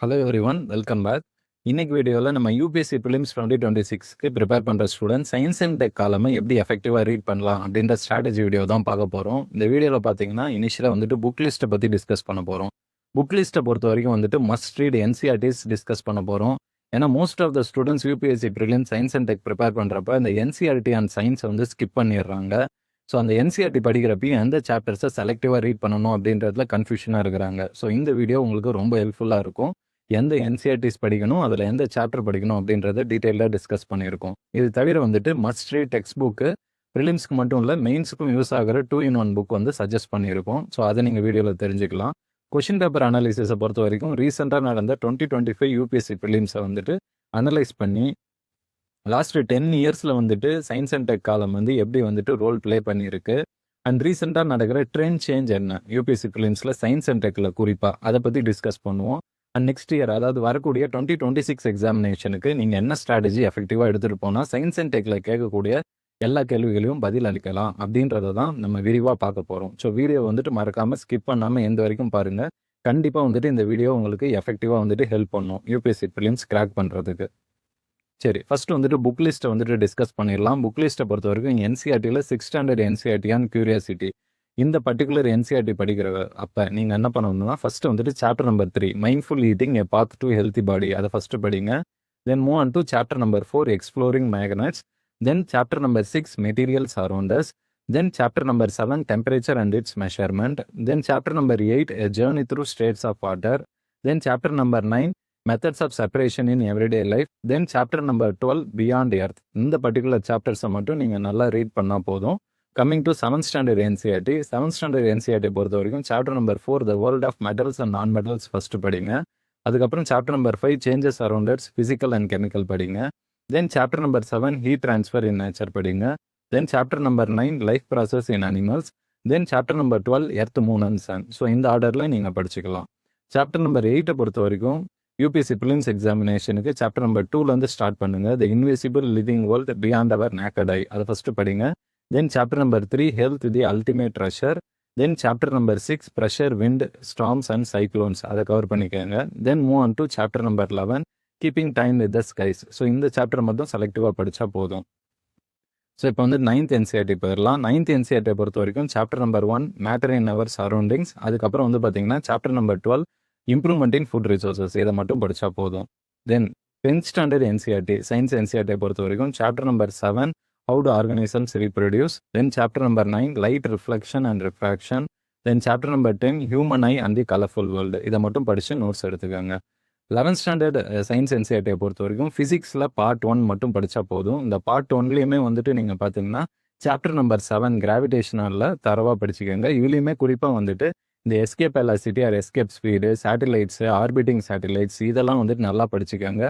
Hello everyone welcome back இன்னைக்கு வீடியோவில் நம்ம யூபிஎஸ்சி பிலிம்ஸ் டுவெண்ட்டி டுவெண்ட்டி சிக்ஸ்க்கு ப்ரிப்பேர் பண்ணுற ஸ்டூடெண்ட் சயின்ஸ் அண்ட் டெக் காலமை எப்படி எஃபெக்டிவாக ரீட் பண்ணலாம் அப்படின்ற ஸ்ட்ராட்டஜி வீடியோ தான் பார்க்க போகிறோம் இந்த வீடியோவில் பார்த்தீங்கன்னா இனிஷியலாக வந்துட்டு புக் லிஸ்ட்டை பற்றி டிஸ்கஸ் பண்ண போகிறோம் புக் லிஸ்ட்டை பொறுத்த வரைக்கும் வந்துட்டு மஸ்ட் ரீட் என்சிஆர்டிஸ் டிஸ்கஸ் பண்ண போகிறோம் ஏன்னா most of the students UPSC prelim science and tech prepare பண்ணுறப்ப இந்த என்சிஆர்டி அண்ட் சயின்ஸை வந்து ஸ்கிப் பண்ணிடுறாங்க. ஸோ அந்த என்சிஆர்டி படிக்கிறப்பையும் எந்த சாப்டர்ஸை செலக்டிவாக ரீட் பண்ணணும் அப்படின்றதுல கன்ஃபியூஷனாக இருக்கிறாங்க. ஸோ இந்த வீடியோ உங்களுக்கு ரொம்ப ஹெல்ப்ஃபுல்லாக இருக்கும். எந்த என்சிஆர்டிஸ் படிக்கணும் அதில் எந்த சாப்டர் படிக்கணும் அப்படின்றத டீட்டெயிலாக டிஸ்கஸ் பண்ணியிருக்கோம். இது தவிர வந்துட்டு மஸ்ட் ரீட் டெக்ஸ்ட் புக்கு ப்ரிலிம்ஸ்க்கு மட்டும் இல்லை மெயின்ஸுக்கும் யூஸ் ஆகிற டூ இன் ஒன் புக் வந்து சஜஸ்ட் பண்ணியிருக்கோம். ஸோ அதை நீங்கள் வீடியோவில் தெரிஞ்சுக்கலாம். கொஷின் பேப்பர் அனாலிசிஸை பொறுத்த வரைக்கும் ரீசெண்டாக நடந்த டுவெண்ட்டி டுவெண்ட்டி ஃபைவ் யூபிஎஸ்சி ப்ரிலிம்ஸை வந்துட்டு அனலைஸ் பண்ணி லாஸ்ட் டென் இயர்ஸில் வந்துட்டு சயின்ஸ் அண்ட் டெக் காலம் வந்து எப்படி வந்துட்டு ரோல் ப்ளே பண்ணியிருக்கு அண்ட் ரீசெண்டாக நடக்கிற ட்ரெண்ட் சேஞ்ச் என்ன? யூபிஎஸ்சி ப்ரிலிம்ஸில் சயின்ஸ் அண்ட் டெக்கில் குறிப்பாக அதை பற்றி டிஸ்கஸ் பண்ணுவோம். அண்ட் நெக்ஸ்ட் இயர் அதாவது வரக்கூடிய டுவெண்ட்டி டுவெண்ட்டி சிக்ஸ் எக்ஸாமினேஷனுக்கு நீங்கள் என்ன ஸ்ட்ராட்டஜி எஃபெக்டிவாக எடுத்துகிட்டு போனால் சயின்ஸ் அண்ட் டெக்கில் கேட்கக்கூடிய எல்லா கேள்விகளையும் பதில் அளிக்கலாம் அப்படின்றத தான் நம்ம விரிவாக பார்க்க போகிறோம் ஸோ வீடியோ வந்துட்டு மறக்காமல் ஸ்கிப் பண்ணாமல் எந்த வரைக்கும் பாருங்கள் கண்டிப்பாக வந்துட்டு இந்த வீடியோ உங்களுக்கு எஃபெக்டிவாக வந்துட்டு ஹெல்ப் பண்ணும். யூபிஎஸ்சி ப்ரிலிம்ஸ் கிராக் பண்ணுறதுக்கு சரி ஃபர்ஸ்ட் வந்துட்டு புக் லிஸ்ட்டை வந்துட்டு டிஸ்கஸ் பண்ணிடலாம். புக் லிஸ்ட்டை பொறுத்த வரைக்கும் என்சிஆர்டியில் சிக்ஸ் ஸ்டாண்டர்ட் என்சிஆர்டியான் கியூரியாசிட்டி இந்த பர்டிகுலர் என்சிஆர்டி படிக்கிற அப்போ நீங்கள் என்ன பண்ணணும்னா ஃபஸ்ட்டு வந்துட்டு chapter number three mindful eating a path to healthy body அதை ஃபஸ்ட்டு படிங்க. Then move and to chapter number four exploring magnets then chapter number six materials around us then chapter number seven temperature and its measurement then chapter number eight a journey through states of water then chapter number nine methods of separation in everyday life then chapter number twelve beyond earth இந்த particular சாப்டர்ஸை மட்டும் நீங்கள் நல்லா read பண்ணால் போதும். Coming to seventh standard NCERT seventh standard NCERT பொறுத்த வரைக்கும் chapter number four the world of metals and non metals first படிங்க. அதுக்கப்புறம் chapter number five changes around us physical and chemical படிங்க. Then chapter number seven heat transfer in nature படிங்க. Then chapter number nine life process in animals then chapter number twelve earth moon and sun so இந்த ஆர்டரில் நீங்கள் படிச்சுக்கலாம். Chapter number எயிட்டை பொறுத்த வரைக்கும் UPSC prelims எக்ஸாமினேஷனுக்கு சாப்டர் நம்பர் டூலேருந்து ஸ்டார்ட் பண்ணுங்கள் the invisible living world beyond our naked eye அதை ஃபஸ்ட்டு படிங்க. Then chapter number three health the ultimate treasure then chapter number six pressure wind storms and cyclones அதை cover பண்ணிக்கோங்க. Then move on to chapter number eleven keeping time with the skies so இந்த chapter மட்டும் செலக்டிவாக படித்தா போதும். So இப்போ வந்து ninth NCERT போயிடலாம். நைன்த் என்சிஆர்டியை பொறுத்த வரைக்கும் chapter number one matter in our surroundings அதுக்கப்புறம் வந்து பார்த்தீங்கன்னா chapter number twelve improvement in food resources இதை மட்டும் படித்தா போதும். Then tenth standard NCERT science என்சிஆர்டியை பொறுத்த வரைக்கும் chapter number seven how do organisms reproduce then chapter number nine light reflection and refraction then chapter number ten human eye and the colourful world இதை மட்டும் படித்து notes எடுத்துக்கோங்க. Eleventh standard science என்சிஆர்டியை பொறுத்த வரைக்கும் ஃபிசிக்ஸில் பார்ட் ஒன் மட்டும் படித்தா போதும். இந்த பார்ட் ஒன்லேயுமே வந்துட்டு நீங்கள் பார்த்தீங்கன்னா சாப்டர் நம்பர் செவன் கிராவிடேஷனில் தரவாக படிச்சுக்கோங்க. இதுலேயுமே குறிப்பாக வந்துட்டு இந்த escape velocity or escape speed satellites orbiting satellites இதெல்லாம் வந்துட்டு நல்லா படிச்சுக்கோங்க.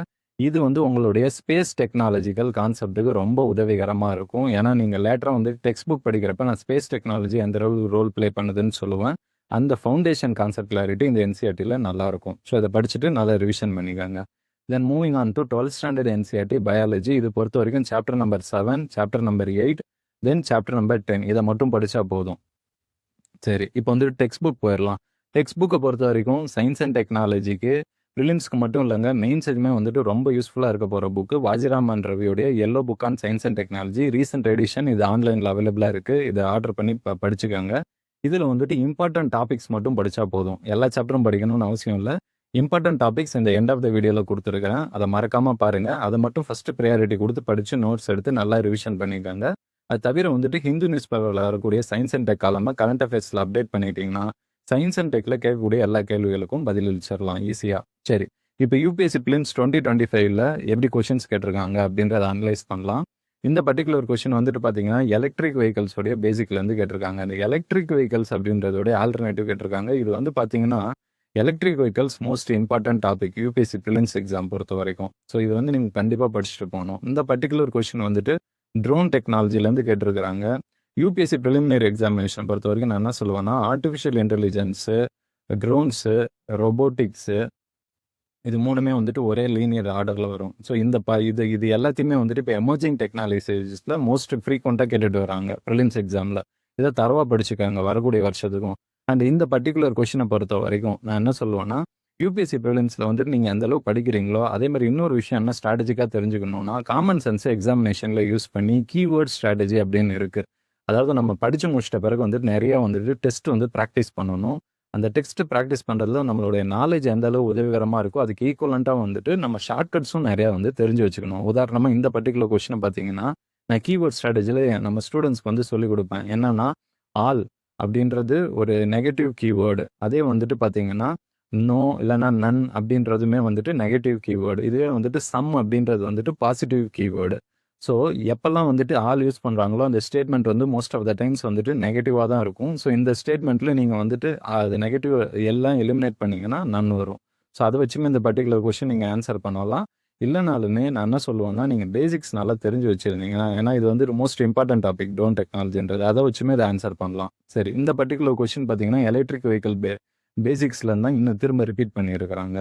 இது வந்து உங்களுடைய ஸ்பேஸ் டெக்னாலஜிக்கல் கான்செப்ட்டுக்கு ரொம்ப உதவிகரமாக இருக்கும். ஏன்னா நீங்கள் லேட்டராக வந்து டெக்ஸ்ட் புக் படிக்கிறப்ப நான் ஸ்பேஸ் டெக்னாலஜி எந்த அளவு ரோல் ப்ளே பண்ணுதுன்னு சொல்லுவேன். அந்த ஃபவுண்டேஷன் கான்செப்ட் கிளாரிட்டி இந்த என்சிஆர்டியில் நல்லாயிருக்கும் ஸோ இதை படிச்சுட்டு நல்லா ரிவிஷன் பண்ணிக்கோங்க. Then moving on to twelfth standard NCERT biology இது பொறுத்த வரைக்கும் chapter number seven chapter number eight then chapter number ten இதை மட்டும் படித்தா போதும். சரி இப்போ வந்து டெக்ஸ்ட் புக் போயிடலாம். டெக்ஸ்ட் புக்கை பொறுத்த வரைக்கும் சயின்ஸ் அண்ட் டெக்னாலஜிக்கு ப்ரிலிம்ஸ்க்கு மட்டும் இல்லைங்க. மெயின்ஸுக்குமே வந்துட்டு ரொம்ப யூஸ்ஃபுல்லாக இருக்க போகிற புக்கு வாஜிராமன் ரவியோடைய yellow book on science and technology recent edition இது ஆன்லைனில் அவைலபிளாக இருக்குது இதை ஆர்டர் பண்ணி ப படிச்சுக்கோங்க. இதில் வந்துட்டு இம்பார்ட்டன்ட் டாபிக்ஸ் மட்டும் படித்தா போதும். எல்லா சாப்டரும் படிக்கணும்னு அவசியம் இல்லை. இம்பார்ட்டன்ட் டாபிக்ஸ் இந்த எண்ட் ஆஃப் த வீடியோவில் கொடுத்துருக்கிறேன். அதை மறக்காமல் பாருங்கள் அதை மட்டும் ஃபஸ்ட்டு ப்ரையாரிட்டி கொடுத்து படித்து நோட்ஸ் எடுத்து நல்லா ரிவிஷன் பண்ணிக்கோங்க. அது தவிர வந்துட்டு ஹிந்து நியூஸ் பேப்பரில் வரக்கூடிய சயின்ஸ் அண்ட் டெக் காலமாக கரண்ட் அஃபேர்ஸில் அப்டேட் பண்ணிட்டீங்கன்னா சயின்ஸ் அண்ட் டெக்கில் கேட்கக்கூடிய எல்லா கேள்விகளுக்கும் பதிலளிச்சிடலாம் ஈஸியாக சரி இப்போ யூபிஎஸ்சி பிலிம்ஸ் டுவெண்ட்டி டுவெண்ட்டி ஃபைவ்ல எப்படி கொஷின்ஸ் கேட்டிருக்காங்க அப்படின்றத அனலைஸ் பண்ணலாம். இந்த பர்டிகுலர் கொஷின் வந்துட்டு பார்த்தீங்கன்னா எலக்ட்ரிக் வெஹிக்கல்ஸோடைய பேசிக்லேருந்து கேட்டிருக்காங்க. இந்த எலக்ட்ரிக் வெஹிக்கல்ஸ் அப்படின்றதோடைய ஆல்டர்னேட்டிவ் கேட்டிருக்காங்க. இது வந்து பார்த்தீங்கன்னா electric vehicles most important topic UPSC prelims exam பொறுத்த வரைக்கும். ஸோ இது வந்து நீங்கள் கண்டிப்பாக படிச்சுட்டு போகணும். இந்த பர்டிகுலர் கொஷின் வந்துட்டு ட்ரோன் டெக்னாலஜிலேருந்து கேட்டிருக்கிறாங்க. யூபிஎஸ்சி ப்ரிலிமினரி எக்ஸாமினேஷன் பொறுத்த வரைக்கும் நான் என்ன சொல்லுவேன்னா ஆர்டிஃபிஷியல் இன்டெலிஜென்ஸு ட்ரோன்ஸு ரொபோட்டிக்ஸு இது மூணுமே வந்துட்டு ஒரே லீனியர் ஆர்டரில் வரும். ஸோ இந்த ப இது இது எல்லாத்தையுமே வந்துட்டு இப்போ எமர்ஜிங் டெக்னாலஜிஸில் மோஸ்ட் ஃப்ரீக்வெண்ட்டாக கேட்டுட்டு வராங்க ப்ரிலிம்ஸ் எக்ஸாமில் இதை தரவாக படிச்சுக்காங்க வரக்கூடிய வருஷத்துக்கும். அண்ட் இந்த பர்டிகுலர் கொஷினை பொறுத்த வரைக்கும் நான் என்ன சொல்லுவேன்னா யூபிஎஸ்சி ப்ரிலிம்ஸில் வந்துட்டு நீங்கள் எந்த அளவுக்கு படிக்கிறீங்களோ அதே மாதிரி இன்னொரு விஷயம் என்ன ஸ்ட்ராட்டஜிக்காக தெரிஞ்சுக்கணும்னா காமன் சென்ஸை எக்ஸாமினேஷனில் யூஸ் பண்ணி கீவேர்ட் ஸ்ட்ராட்டஜி அப்படின்னு இருக்குது அதாவது நம்ம படித்து முடிச்சிட்ட பிறகு வந்துட்டு நிறையா வந்துட்டு டெஸ்ட் வந்து ப்ராக்டிஸ் பண்ணணும். அந்த டெக்ஸ்ட் ப்ராக்டிஸ் பண்ணுறதுல நம்மளுடைய நாலேஜ் எந்த அளவு உதவிகரமாக இருக்கோ அதுக்கு ஈக்குவலண்ட்டாக வந்துட்டு நம்ம ஷார்ட்கட்ஸும் நிறையா வந்து தெரிஞ்சு வச்சுக்கணும். உதாரணமாக இந்த பர்டிகுலர் கொஷினை பார்த்தீங்கன்னா நான் கீவேர்ட் ஸ்ட்ராட்டஜியில் நம்ம ஸ்டூடெண்ட்ஸ்க்கு வந்து சொல்லிக் கொடுப்பேன். என்னன்னா ஆல் அப்படின்றது ஒரு நெகட்டிவ் கீவேர்டு அதே வந்துட்டு பார்த்தீங்கன்னா நோ இல்லைன்னா நன் அப்படின்றதுமே வந்துட்டு நெகட்டிவ் கீவேர்டு இதுவே வந்துட்டு சம் அப்படின்றது வந்துட்டு பாசிட்டிவ் கீவேர்டு ஸோ எப்போல்லாம் வந்துட்டு ஆள் யூஸ் பண்ணுறாங்களோ அந்த ஸ்டேட்மெண்ட் வந்து மோஸ்ட் ஆஃப் த டைம்ஸ் வந்துட்டு நெகட்டிவாக தான் இருக்கும். ஸோ இந்த ஸ்டேட்மெண்ட்டில் நீங்கள் வந்துட்டு அது நெகட்டிவ் எல்லாம் எலிமினேட் பண்ணிங்கன்னா நன் வரும். ஸோ அதை வச்சுமே இந்த பர்டிகுலர் கொஷின் நீங்கள் ஆன்சர் பண்ணலாம். இல்லைனாலுமே நான் என்ன சொல்லுவேன்னா நீங்கள் பேசிக்ஸ் நல்லா தெரிஞ்சு வச்சுருந்தீங்கன்னா ஏன்னா இது வந்து மோஸ்ட் இம்பார்ட்டன்ட் டாபிக் டோன் டெக்னாலஜின்றது அதை வச்சுமே இதை ஆன்சர் பண்ணலாம். சரி இந்த பர்டிகுலர் கொஷின் பார்த்தீங்கன்னா எலக்ட்ரிக் வெஹிக்கிள் பே பேசிக்ஸ்லேருந்து தான் இன்னும் திரும்ப ரிப்பீட் பண்ணியிருக்கிறாங்க.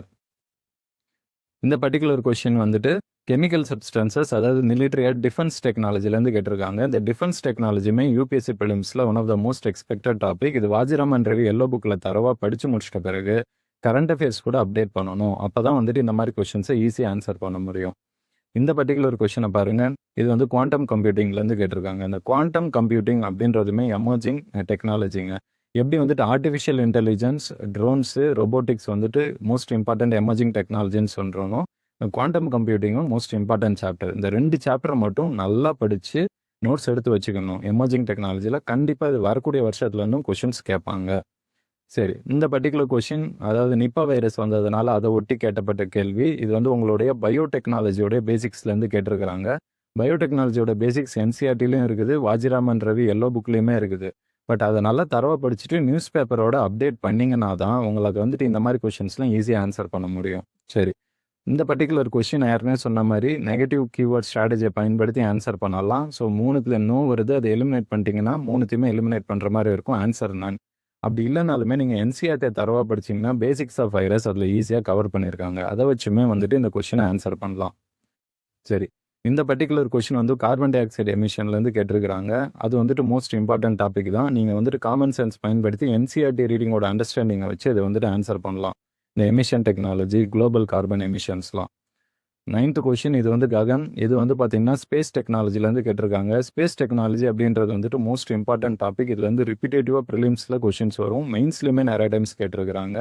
இந்த பர்டிகுலர் கொஷின் வந்துட்டு கெமிக்கல் சப்ஸ்டன்சஸ் அதாவது மிலிட்ரியா டிஃபென்ஸ் டெக்னாலஜிலேருந்து கேட்டிருக்காங்க. இந்த டிஃபென்ஸ் டெக்னாலஜியுமே UPSC பிலிம்ஸில் one of the most expected topic இது வாஜிராமன் ரவி எல்லோ புக்கில் தரவாக படித்து முடிச்சிட்ட பிறகு கரண்ட் அஃபேர்ஸ் கூட அப்டேட் பண்ணணும். அப்போ தான் வந்துட்டு இந்த மாதிரி கொஷின்ஸை ஈஸியாக ஆன்சர் பண்ண முடியும். இந்த பர்டிகுலர் கொஷினை பாருங்கள் இது வந்து குவாண்டம் கம்ப்யூட்டிங்லேருந்து கேட்டிருக்காங்க. இந்த குவாண்டம் கம்ப்யூட்டிங் அப்படின்றதுமே எமர்ஜிங் டெக்னாலஜிங்க எப்படி வந்துட்டு ஆர்டிஃபிஷியல் இன்டெலிஜென்ஸ் ட்ரோன்ஸு ரொபோட்டிக்ஸ் வந்துட்டு மோஸ்ட் இம்பார்ட்டன்ட் எமர்ஜிங் டெக்னாலஜின்னு சொல்கிறோமோ குவாண்டம் கம்ப்யூட்டிங்கும் மோஸ்ட் இம்பார்ட்டன்ட் சாப்டர் இந்த ரெண்டு சாப்டரை மட்டும் நல்லா படித்து நோட்ஸ் எடுத்து வச்சுக்கணும். எமர்ஜிங் டெக்னாலஜியில் கண்டிப்பாக இது வரக்கூடிய வருஷத்துல இருந்தும் கொஷின்ஸ் கேட்பாங்க. சரி இந்த பர்டிகுலர் கொஷின் அதாவது நிப்பா வைரஸ் வந்ததுனால அதை ஒட்டி கேட்டப்பட்ட கேள்வி இது வந்து உங்களுடைய பயோடெக்னாலஜியோடைய பேசிக்ஸ்லேருந்து கேட்டிருக்கிறாங்க. பயோடெக்னாலஜியோட பேசிக்ஸ் என்சிஆர்டிலையும் இருக்குது வாஜிராமன் ரவி எல்லோ புக்லேயுமே இருக்குது. பட் அதை நல்லா தரவை படிச்சுட்டு நியூஸ் பேப்பரோட அப்டேட் பண்ணிங்கன்னா தான் உங்களுக்கு வந்துட்டு இந்த மாதிரி கொஷின்ஸ்லாம் ஈஸியாக ஆன்சர் பண்ண முடியும். சரி. இந்த பர்டிகுலர் கொஷின் ஏற்கனவே சொன்ன மாதிரி நெகட்டிவ் கீவேர்ட் ஸ்ட்ராட்டஜியை பயன்படுத்தி ஆன்சர் பண்ணலாம். ஸோ மூணுத்தில் நோ வருது. அதை எலிமினேட் பண்ணிட்டீங்கன்னா மூணுத்தையுமே எலிமினேட் பண்ணுற மாதிரி இருக்கும். ஆன்சர் நான் அப்படி இல்லைனாலுமே நீங்கள் என்சிஆர்டியை தரவாக படிச்சீங்கன்னா பேசிக்ஸ் ஆஃப் வைரஸ் அதில் ஈஸியாக கவர் பண்ணியிருக்காங்க அதை வச்சுமே வந்துட்டு இந்த கொஷினை ஆன்சர் பண்ணலாம். சரி. இந்த பர்டிகுலர் கொஷின் வந்து கார்பன் டை ஆக்சைடு எமிஷன்லேருந்து கேட்டிருக்கிறாங்க. அது வந்துட்டு மோஸ்ட் இம்பார்ட்டன்ட் டாபிக் தான். நீங்கள் வந்துட்டு காமன் சென்ஸ் பயன்படுத்தி என்சிஆர்டி ரீடிங்கோட அண்டர்ஸ்டாண்டிங்கை வச்சு இதை வந்துட்டு ஆன்சர் பண்ணலாம். இந்த எமிஷன் டெக்னாலஜி குளோபல் கார்பன் எமிஷன்ஸ்லாம் நைன்த் கொஷின் இது வந்து ககன். இது வந்து பார்த்தீங்கன்னா ஸ்பேஸ் டெக்னாலஜிலேருந்து கேட்டிருக்காங்க. ஸ்பேஸ் டெக்னாலஜி அப்படின்றது வந்துட்டு மோஸ்ட் இம்பார்ட்டன்ட் டாபிக் இதில் வந்து ரிப்பீட்டேட்டிவாக ப்ரிலிம்ஸில் கொஷின்ஸ் வரும். மெயின்ஸ்லையுமே நிறைய டைம்ஸ் கேட்டிருக்கிறாங்க.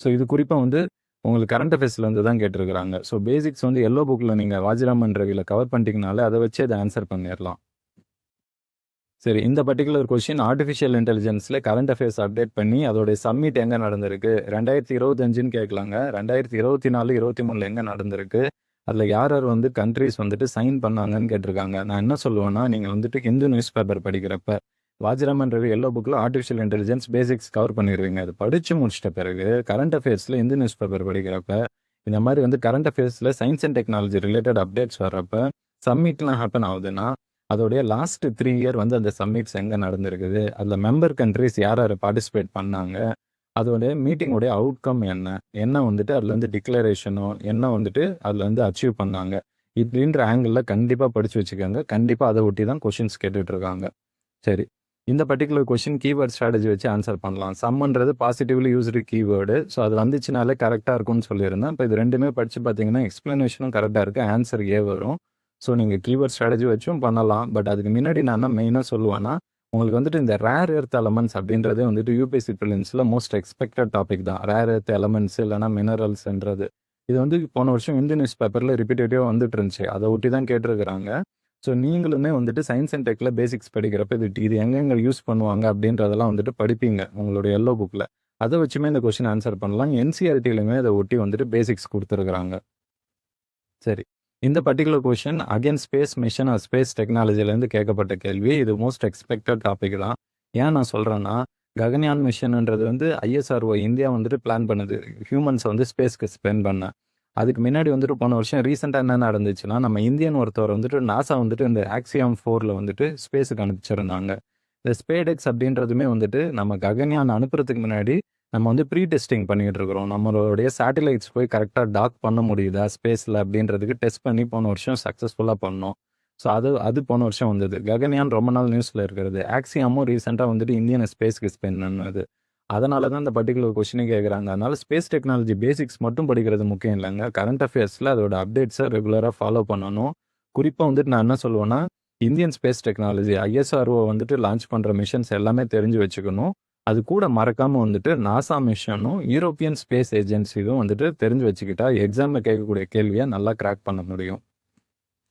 ஸோ இது குறிப்பாக வந்து உங்களுக்கு கரண்ட் அஃபேர்ஸ்லேருந்து தான் கேட்டிருக்கிறாங்க. ஸோ பேசிக்ஸ் வந்து எல்லோ புக்கில் நீங்கள் வாஜிராமன் ரவியில் கவர் பண்ணிட்டீங்கனாலே அதை வச்சு அதை ஆன்சர் பண்ணிடலாம். சரி இந்த பர்டிகுலர் கொஷின் ஆர்டிஃபிஷியல் இன்டெலிஜென்ஸில் கரண்ட் அஃபேர்ஸ் அப்டேட் பண்ணி அதோடைய சம்மிட் எங்கே நடந்திருக்கு? ரெண்டாயிரத்தி இருபத்தஞ்சுன்னு கேட்கலாங்க ரெண்டாயிரத்தி இருபத்தி நாலு இருபத்தி மூணில் எங்கே நடந்திருக்கு? அதில் யார் யார் வந்து கண்ட்ரிஸ் வந்துட்டு சைன் பண்ணாங்கன்னு கேட்டிருக்காங்க. நான் என்ன சொல்லுவேன்னா நீங்கள் வந்துட்டு ஹிந்து நியூஸ் பேப்பர் படிக்கிறப்ப வாஜிராமன் எல்லோ புக்கில் ஆர்டிஃபிஷியல் இன்டெலிஜென்ஸ் பேசிக்ஸ் கவர் பண்ணிடுவீங்க. அது படித்து முடிச்சிட்ட பிறகு கரண்ட் அஃபேர்ஸில் இந்து நியூஸ் பேப்பர் படிக்கிறப்ப இந்த மாதிரி வந்து current அஃபேர்ஸில் science and technology related updates வர்றப்ப சம்மிட்லாம் ஹேப்பன் ஆகுதுன்னா அதோடைய லாஸ்ட் த்ரீ இயர் வந்து அந்த சம்மிட்ஸ் எங்கே நடந்திருக்குது அதில் மெம்பர் கண்ட்ரிஸ் யார் யார் பார்ட்டிசிபேட் பண்ணாங்க அதோடைய மீட்டிங்கோடைய அவுட்கம் என்ன என்ன வந்துட்டு அதில் வந்து டிக்ளரேஷனோ என்ன வந்துட்டு அதில் வந்து அச்சீவ் பண்ணாங்க இப்படின்ற ஆங்கிளில் கண்டிப்பாக படித்து வச்சுக்கோங்க கண்டிப்பாக அதை ஒட்டி தான் கொஷின்ஸ் கேட்டுட்ருக்காங்க சரி இந்த பர்டிகுலர் கொஷின் கீவேர்ட் ஸ்ட்ராட்டஜி வச்சு ஆன்சர் பண்ணலாம். சம்ன்றது பாசிட்டிவ்லி யூஸ்டு கீவேர்டு ஸோ அது வந்துச்சுனாலே கரெக்டாக இருக்கும்னு சொல்லியிருந்தேன். இப்போ இது ரெண்டுமே படித்து பார்த்தீங்கன்னா எக்ஸ்ப்ளனேஷனும் கரெக்டாக இருக்குது ஆன்சர் ஏ வரும். ஸோ நீங்கள் கீவேர்ட் ஸ்ட்ராட்டஜி வச்சும் பண்ணலாம். பட் அதுக்கு முன்னாடி நான் தான் மெயினாக சொல்லுவேன்னா உங்களுக்கு வந்துட்டு இந்த ரேர் எர்த் எலமெண்ட்ஸ் அப்படின்றதே வந்துட்டு யூபிஎஸ்சி ப்ரிலிம்ஸில் மோஸ்ட் எக்ஸ்பெக்டட் டாபிக் தான். ரேர் எர்த் எலமெண்ட்ஸ் இல்லைனா மினரல்ஸ்ன்றது இது வந்து போன வருஷம் இந்தியன் நியூஸ் பேப்பரில் ரிப்பீட்டேட்டிவாக வந்துட்டு இருந்துச்சு. அதை ஒட்டி தான் கேட்டிருக்கிறாங்க. ஸோ நீங்களுமே வந்துட்டு சயின்ஸ் அண்ட் டெக்கில் பேசிக்ஸ் படிக்கிறப்ப இது இது எங்கெங்கே யூஸ் பண்ணுவாங்க அப்படின்றதெல்லாம் வந்துட்டு படிப்பீங்க உங்களுடைய எல்லோ புக்கில் அதை வச்சுமே இந்த கொஷின் ஆன்சர் பண்ணலாம். என்சிஆர்டிலையுமே அதை ஒட்டி வந்துட்டு பேசிக்ஸ் கொடுத்துருக்குறாங்க. சரி. இந்த particular question again space mission or space டெக்னாலஜிலேருந்து கேட்கப்பட்ட கேள்வி. இது மோஸ்ட் எக்ஸ்பெக்டட் டாபிக் தான். ஏன் நான் சொல்கிறேன்னா ககன்யான் மிஷன்ன்றது வந்து ஐஎஸ்ஆர்ஓ இந்தியா வந்துட்டு பிளான் பண்ணுது. ஹியூமன்ஸை வந்து ஸ்பேஸ்க்கு ஸ்பெண்ட் பண்ண. அதுக்கு முன்னாடி வந்துட்டு போன வருஷம் ரீசெண்டாக என்ன நடந்துச்சுன்னா நம்ம இந்தியன் ஒருத்தவர் வந்துட்டு நாசா வந்துட்டு இந்த ஆக்சியம் ஃபோரில் வந்துட்டு ஸ்பேஸுக்கு அனுப்பிச்சிருந்தாங்க. இந்த ஸ்பேடெக்ஸ் அப்படின்றதுமே வந்துட்டு நம்ம ககன்யான் அனுப்புறதுக்கு முன்னாடி நம்ம வந்து ப்ரீ டெஸ்டிங் பண்ணிகிட்டு இருக்கிறோம் நம்மளுடைய சேட்டலைட்ஸ் போய் கரெக்டாக டாக் பண்ண முடியுதா ஸ்பேஸில் அப்படின்றதுக்கு டெஸ்ட் பண்ணி போன வருஷம் சக்ஸஸ்ஃபுல்லாக பண்ணோம். ஸோ அது அது போன வருஷம் வந்தது. ககன்யான் ரொம்ப நாள் நியூஸில் இருக்கிறது. ஆக்சியாமும் ரீசெண்டாக வந்துட்டு இந்தியன் ஸ்பேஸ்க்கு ஸ்பெண்ட் பண்ணது. அதனால தான் அந்த பர்ட்டிகுலர் கொஷினை கேட்குறாங்க அதனால் ஸ்பேஸ் டெக்னாலஜி பேசிக்ஸ் மட்டும் படிக்கிறது முக்கியம் இல்லைங்க. கரண்ட் அஃபேர்ஸில் அதோட அப்டேட்ஸை ரெகுலராக ஃபாலோ பண்ணணும். குறிப்பாக வந்துட்டு நான் என்ன சொல்லுவேன்னா இந்தியன் ஸ்பேஸ் டெக்னாலஜி ஐஎஸ்ஆர்ஓ வந்துட்டு லான்ச் பண்ணுற மிஷன்ஸ் எல்லாமே தெரிஞ்சு வச்சுக்கணும். அது கூட மறக்காமல் வந்துட்டு நாசா மிஷனும் யூரோப்பியன் ஸ்பேஸ் ஏஜென்சியும் வந்துட்டு தெரிஞ்சு வச்சுக்கிட்டா எக்ஸாமில் கேட்கக்கூடிய கேள்வியை நல்லா கிராக் பண்ண முடியும்.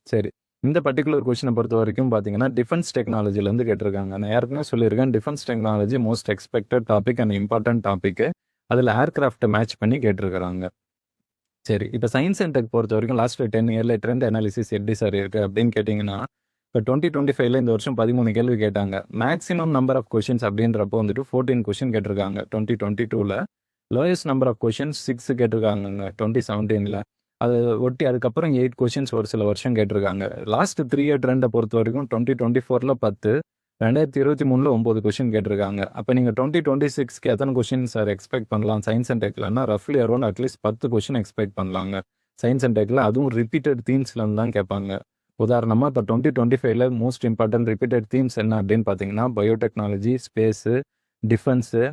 சரி. இந்த பர்டிகுலர் கொஷினை பொறுத்த வரைக்கும் பார்த்தீங்கன்னா டிஃபென்ஸ் டெக்னாலஜிலேருந்து கேட்டிருக்காங்க. நான் ஏற்கனவே சொல்லியிருக்கேன் defence technology most expected topic and important topic அதில் ஏர்க்ராஃப்ட்டை மேட்ச் பண்ணி கேட்டிருக்கிறாங்க. சரி இப்போ சயின்ஸ் அண்ட் டெக் பொறுத்த வரைக்கும் லாஸ்ட் டென் இயரில் ட்ரெண்ட் அனாலிசிஸ் எப்படி சார் இருக்குது அப்படின்னு கேட்டிங்கன்னா இப்போ டுவெண்ட்டி டுவெண்ட்டி ஃபைவ்ல இந்த வருஷம் பதிமூணு கேள்வி கேட்டாங்க. மேக்ஸிமம் நம்பர் ஆஃப் கொஷின்ஸ் அப்படின்றப்போ வந்துட்டு ஃபோர்டீன் கொஷின் கேட்டிருக்காங்க. டுவெண்ட்டி டுவெண்ட்டி டூவில் lowest number of questions six கேட்டிருக்காங்க டுவெண்ட்டி செவன்டீனில் அது ஒட்டி அதுக்கப்புறம் எயிட் கொஷின்ஸ் ஒரு சில வருஷம் கேட்டிருக்காங்க. லாஸ்ட் த்ரீ இயர் ட்ரெண்டை பொறுத்த வரைக்கும் டுவெண்ட்டி டுவெண்ட்டி ஃபோரில் பத்து ரெண்டாயிரத்தி இருபத்தி மூணில் ஒம்பது கொஷின் கேட்டிருக்காங்க. அப்போ நீங்கள் டுவெண்ட்டி டுவெண்ட்டி சிக்ஸ்க்கு எத்தனை கொஷின் சார் எக்ஸ்பெக்ட் பண்ணலாம்? சயின்ஸ் அண்ட் டெக்லன்னா ரஃப்லி அரௌண்ட் அட்லீஸ்ட் பத்து கொஷின் எக்ஸ்பெக்ட் பண்ணலாங்க. சயின்ஸ் அண்ட் டெக்கில் அதுவும் ரிப்பீட்டட் தீம்ஸ்லேருந்து தான் கேட்பாங்க. உதாரணமாக இப்போ டுவெண்ட்டி டுவெண்ட்டி ஃபைவ்ல மோஸ்ட் இம்பார்ட்டன்ட் ரிப்பீட்டட் தீம்ஸ் என்ன அப்படின்னு பார்த்தீங்கன்னா biotechnology space defence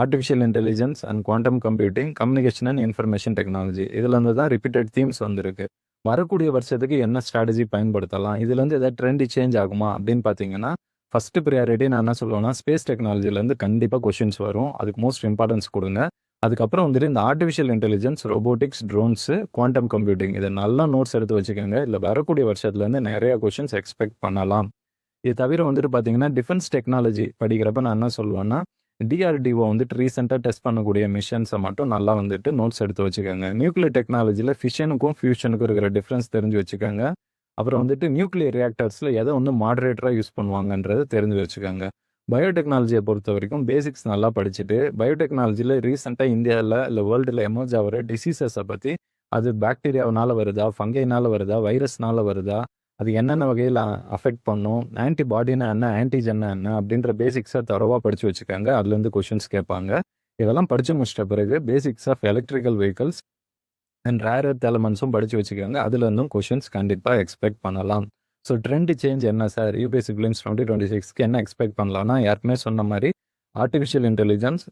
artificial intelligence and quantum computing communication and information technology இதுலேருந்து தான் ரிப்பீட்டட் தீம்ஸ் வந்திருக்கு. வரக்கூடிய வருஷத்துக்கு என்ன ஸ்ட்ராட்டஜி பயன்படுத்தலாம்? இதுலேருந்து எதாவது ட்ரெண்ட் சேஞ்ச் ஆகுமா? அப்படின்னு பார்த்தீங்கன்னா ஃபஸ்ட்டு ப்ரியாரிட்டி நான் என்ன சொல்லுவேன்னா ஸ்பேஸ் டெக்னாலஜிலேருந்து கண்டிப்பாக கொஷின்ஸ் வரும். அதுக்கு மோஸ்ட் இம்பார்ட்டன்ஸ் கொடுங்க. அதுக்கப்புறம் வந்துட்டு இந்த artificial intelligence robotics drones quantum computing இதை நல்லா நோட்ஸ் எடுத்து வச்சுக்கோங்க. இல்லை வரக்கூடிய வருஷத்துலேருந்து நிறையா கொஷின்ஸ் எக்ஸ்பெக்ட் பண்ணலாம். இது தவிர வந்துட்டு பார்த்தீங்கன்னா டிஃபென்ஸ் டெக்னாலஜி படிக்கிறப்ப நான் என்ன சொல்லுவேன்னா டிஆர்டிஓ வந்துட்டு ரீசெண்டாக டெஸ்ட் பண்ணக்கூடிய மிஷன்ஸை மட்டும் நல்லா வந்துட்டு நோட்ஸ் எடுத்து வச்சுக்கோங்க. நியூக்ளியர் டெக்னாலஜியில் ஃபிஷனுக்கும் ஃபியூஷனுக்கும் இருக்கிற டிஃப்ரென்ஸ் தெரிஞ்சு வச்சுக்கோங்க. அப்புறம் வந்துட்டு நியூக்ளியர் ரியாக்டர்ஸில் எதை வந்து மாடரேட்டராக யூஸ் பண்ணுவாங்கன்றதை தெரிஞ்சு வச்சுக்கோங்க. பயோடெக்னாலஜியை பொறுத்த வரைக்கும் பேசிக்ஸ் நல்லா படிச்சுட்டு பயோடெக்னாலஜியில் ரீசெண்டாக இந்தியாவில் இல்லை வேர்ல்டில் எமர்ஜ் ஆகிற டிசீசஸை பற்றி அது பாக்டீரியாவினால வருதா ஃபங்கைனால வருதா வைரஸ்னால வருதா அது என்னென்ன வகையில் அஃபெக்ட் பண்ணும் ஆன்டிபாடினா என்ன ஆன்டிஜென்னா என்ன அப்படின்ற பேசிக்ஸை தரவாக படித்து வச்சுக்காங்க. அதுலேருந்து கொஷின்ஸ் கேட்பாங்க. இதெல்லாம் படித்து முடிச்சிட்ட பிறகு basics of electrical vehicles and rare earth எலமெண்ட்ஸும் படித்து வச்சுக்காங்க. அதுலேருந்தும் கொஷின்ஸ் கண்டிப்பாக எக்ஸ்பெக்ட் பண்ணலாம். ஸோ ட்ரெண்ட் சேஞ்ச் என்ன sir UPSC prelims twenty twenty சிக்ஸ்க்கு என்ன எக்ஸ்பெக்ட் பண்ணலாம்னா யாருக்குமே சொன்ன மாதிரி artificial intelligence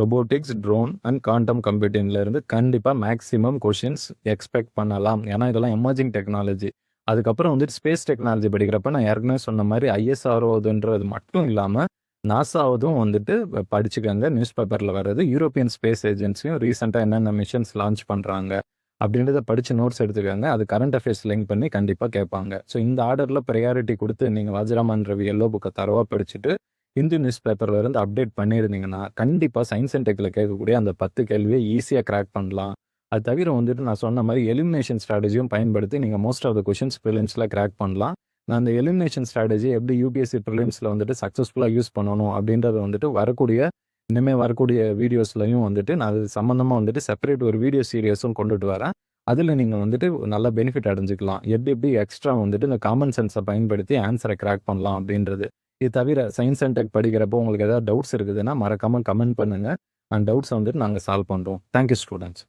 robotics drone and quantum கம்ப்யூட்டிங்லேருந்து கண்டிப்பாக மேக்ஸிமம் கொஷின்ஸ் எக்ஸ்பெக்ட் பண்ணலாம். ஏன்னா இதெல்லாம் எமர்ஜிங் டெக்னாலஜி அதுக்கப்புறம் வந்துட்டு ஸ்பேஸ் டெக்னாலஜி படிக்கிறப்ப நான் ஏற்கனவே சொன்ன மாதிரி ஐஎஸ்ஆர்ஓதுன்றது மட்டும் இல்லாமல் நாசாவதும் வந்துட்டு படிச்சுக்கோங்க. நியூஸ் பேப்பரில் வர்றது யூரோப்பியன் ஸ்பேஸ் ஏஜென்சியும் ரீசெண்டாக என்னென்ன மிஷன்ஸ் லான்ச் பண்ணுறாங்க அப்படின்றத படித்து நோட்ஸ் எடுத்துக்கோங்க. அது கரண்ட் அஃபேர்ஸ் லிங்க் பண்ணி கண்டிப்பாக கேட்பாங்க ஸோ இந்த ஆர்டரில் ப்ரையாரிட்டி கொடுத்து நீங்கள் வஜ்ரமான் ரவி எல்லோ புக்கை தரவாக படிச்சுட்டு இந்து நியூஸ் பேப்பரில் இருந்து அப்டேட் பண்ணியிருந்தீங்கன்னா கண்டிப்பாக சயின்ஸ் அண்ட் டெக்கில் கேட்கக்கூடிய அந்த பத்து கேள்வியை ஈஸியாக கிராக் பண்ணலாம். அது தவிர வந்துட்டு நான் சொன்ன மாதிரி எலிமினேஷன் ஸ்ட்ராட்டஜியும் பயன்படுத்தி நீங்கள் மோஸ்ட் ஆஃப் த கொஷின்ஸ் ப்ரிலிம்ஸில் கிராக் பண்ணலாம். நான் அந்த எலிமினேஷன் ஸ்ட்ராட்டஜி எப்படி யூபிஎஸ்சி ப்ரிலிம்ஸில் வந்துட்டு சக்ஸஸ்ஃபுல்லாக யூஸ் பண்ணணும் அப்படின்றத வந்துட்டு வரக்கூடிய இனிமேல் வரக்கூடிய வீடியோஸ்லையும் வந்துட்டு நான் அது சம்மந்தமாக வந்துட்டு செப்பரேட் ஒரு வீடியோ சீரியஸும் கொண்டுட்டு வரேன். அதில் நீங்கள் வந்துட்டு நல்ல பெனிஃபிட் அடைஞ்சிக்கலாம். எப்படி எப்படி எக்ஸ்ட்ரா வந்துட்டு இந்த காமன் சென்ஸை பயன்படுத்தி ஆன்சரை கிராக் பண்ணலாம் அப்படின்றது. இது தவிர சயின்ஸ் அண்ட் டெக் படிக்கிறப்போ உங்களுக்கு ஏதாவது டவுட்ஸ் இருக்குதுன்னா மறக்காமல் கமெண்ட் பண்ணுங்கள் அண்ட் டவுட்ஸை வந்துட்டு நாங்கள் சால்வ் பண்ணுறோம் தேங்க்யூ ஸ்டூடெண்ட்ஸ்